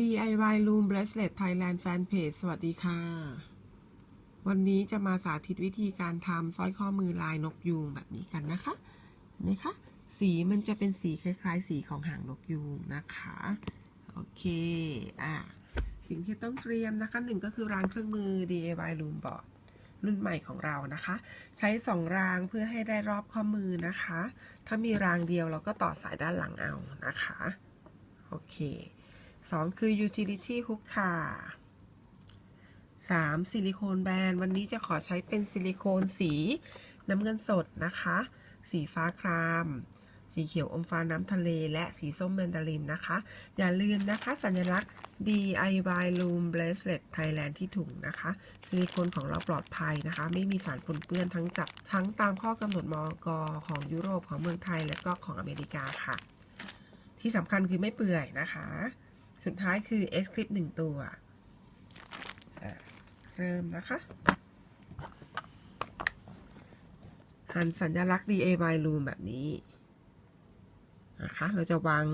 DIY Room Bracelet Thailand Fanpage สวัสดีค่ะ วันนี้จะมาสาธิตวิธีการทำสร้อยข้อมือลายนกยูงแบบนี้กันนะคะเห็นไหมคะ สีมันจะเป็นสีคล้าย ๆ สีของหางนกยูงนะคะ โอเคอะสิ่งที่ต้องเตรียมนะคะหนึ่งก็คือรางเครื่องมือ DIY Room Board รุ่นใหม่ของเรานะคะ ใช้2รางเพื่อให้ได้รอบข้อมือนะคะ ถ้ามีรางเดียวเราก็ต่อสายด้านหลังเอานะคะ โอเค 2 คือ utility hook ค่ะ 3. ซิลิโคนแบนวันนี้จะขอใช้เป็นซิลิโคนสีน้ำเงินสดนะคะ สีฟ้าคราม สีเขียวอมฟ้าน้ำทะเล และสีส้มแมนดารินนะคะ อย่าลืมนะคะสัญลักษณ์ DIY Loom Bracelet Thailand ที่ถุงนะคะ ซิลิโคนของเราปลอดภัยนะคะ ไม่มีสารปนเปื้อนทั้งจับทั้งตามข้อกำหนดมอกของยุโรปของเมืองไทย และก็ของอเมริกาค่ะ ที่สำคัญคือไม่เปื่อยนะคะ สุดท้ายคือ S clip หนึ่งตัว เริ่มนะคะ หันสัญลักษณ์ DIY Loom แบบนี้นะคะ เราจะวาง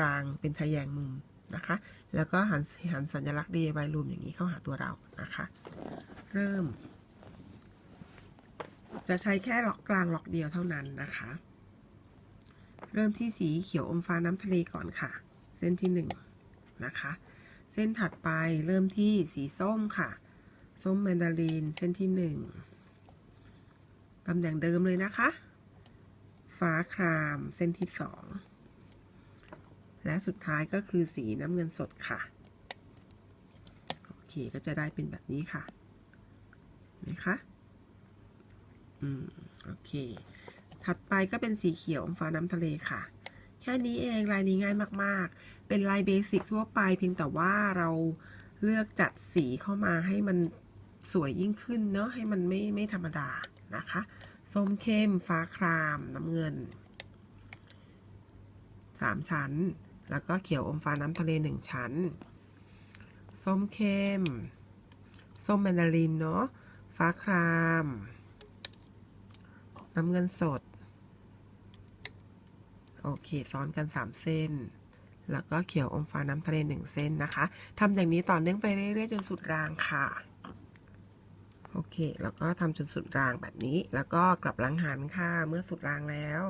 รางเป็นทะแยงมุมนะคะ แล้วก็หันหันสัญลักษณ์ DIY Loom อย่างนี้เข้าหาตัวเรานะคะ เริ่ม จะใช้แค่ล็อกกลางล็อกเดียวเท่านั้นนะคะ เริ่มที่สีเขียวอมฟ้าน้ำทะเลก่อนค่ะ เส้นที่หนึ่ง นะคะ เส้นถัดไปเริ่มที่สีส้มค่ะ ส้มแมนดารินเส้นที่หนึ่งตำแหน่งเดิมเลยนะคะ ฟ้าครามเส้นที่สองและสุดท้ายก็คือสีน้ำเงินสดค่ะ โอเคก็จะได้เป็นแบบนี้ค่ะนะคะอืม โอเค ถัดไปก็เป็นสีเขียวอมฟ้าน้ำทะเลค่ะ ค่นี้เองลายนี้ง่ายมากๆ เป็นลายเบสิกทั่วไปเพียงแต่ว่าเราเลือกจัดสีเข้ามาให้มันสวยยิ่งขึ้นเนาะให้มันไม่ไม่ธรรมดานะคะส้มเข้มฟ้าครามน้ำเงินสามชั้น แล้วก็เขียวอมฟ้าน้ำทะเลหนึ่งชั้น ส้มเข้ม ส้มแมนดารินเนาะ ฟ้าคราม น้ำเงินสด โอเค ซ้อนกัน 3 เส้น แล้วก็เขียวอมฟ้าน้ำทะเล1เส้นนะคะทำอย่างนี้ต่อเนื่องไปเรื่อยๆจนสุดรางค่ะ โอเค แล้วก็ทำจนสุดรางแบบนี้ แล้วก็กลับหลังหันค่ะ เมื่อสุดรางแล้ว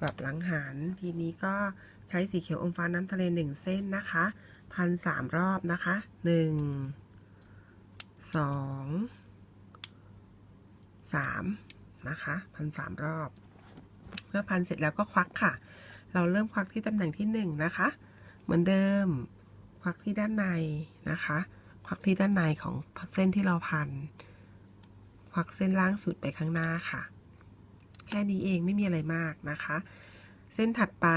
กลับหลังหัน ทีนี้ก็ใช้สีเขียวอมฟ้าน้ำทะเล1เส้นนะคะ พันสามรอบนะคะ1 2 3นะคะพันสามรอบื่อพันเสร็จแล้วก็ควักค่ะ เราเริ่มควักที่ตำแหน่งที่หนึ่งนะคะ เหมือนเดิม ควักที่ด้านในนะคะ ควักที่ด้านในของเส้นที่เราพัน ควักเส้นล่างสุดไปข้างหน้าค่ะ แค่นี้เองไม่มีอะไรมากนะคะ เส้นถัดไป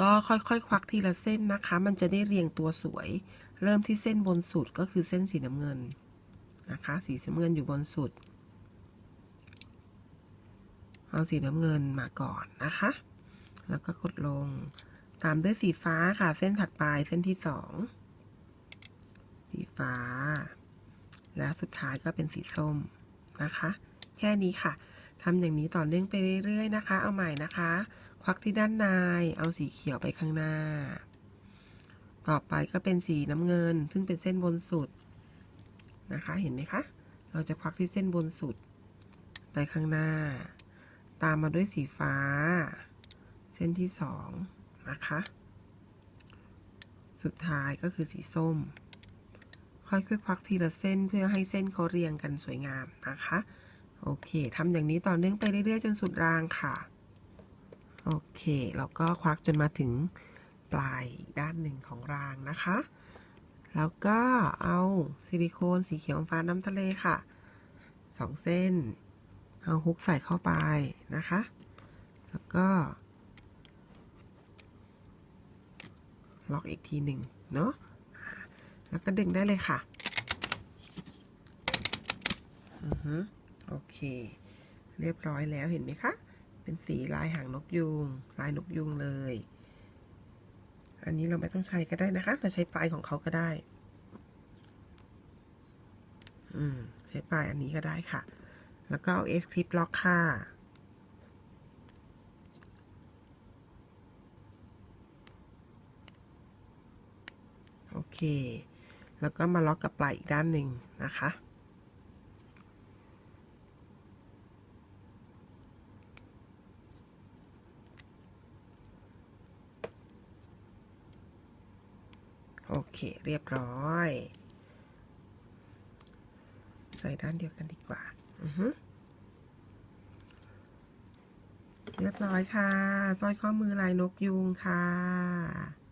ก็ค่อยๆ ควักทีละเส้นนะคะ มันจะได้เรียงตัวสวย เริ่มที่เส้นบนสุดก็คือเส้นสีน้ำเงินนะคะ สีน้ำเงินอยู่บนสุด เอาสีน้ำเงินมาก่อนนะคะ แล้วก็กดลง ตามด้วยสีฟ้าค่ะ เส้นถัดไปเส้นที่สอง สีฟ้า และสุดท้ายก็เป็นสีส้มนะคะ แค่นี้ค่ะทำอย่างนี้ต่อเนื่องไปเรื่อยๆนะคะ เอาใหม่นะคะ ควักที่ด้านใน เอาสีเขียวไปข้างหน้า ต่อไปก็เป็นสีน้ำเงิน ซึ่งเป็นเส้นบนสุดนะคะ เห็นไหมคะ เราจะควักที่เส้นบนสุดไปข้างหน้า ตามมาด้วยสีฟ้า เส้นที่สองนะคะ สุดท้ายก็คือสีส้ม ค่อยๆควักทีละเส้นเพื่อให้เส้นเขาเรียงกันสวยงามนะคะ โอเคทำอย่างนี้ต่อเนื่องไปเรื่อยๆ จนสุดรางค่ะ โอเคแล้วก็ควักจนมาถึงปลายด้านหนึ่งของรางนะคะ แล้วก็เอาซิลิโคนสีเขียวฟ้าน้ำทะเลค่ะสองเส้น เอาฮุกใส่เข้าไปนะคะ แล้วก็ ล็อกอีกทีหนึ่งเนาะแล้วก็ดึงได้เลยค่ะอือฮึโอเค เรียบร้อยแล้วเห็นไหมคะ เป็นสีลายหางนกยูงลายนกยูงเลย อันนี้เราไม่ต้องใช้ก็ได้นะคะ เราใช้ปลายของเขาก็ได้ อืมใช้ปลายอันนี้ก็ได้ค่ะ แล้วก็เอา S clip ล็อกค่ะโอเค แล้วก็มาล็อกกับปลายอีกด้านหนึ่งนะคะ โอเค เรียบร้อย ใส่ด้านเดียวกันดีกว่า เรียบร้อยค่ะสร้อยข้อมือลายนกยูงค่ะ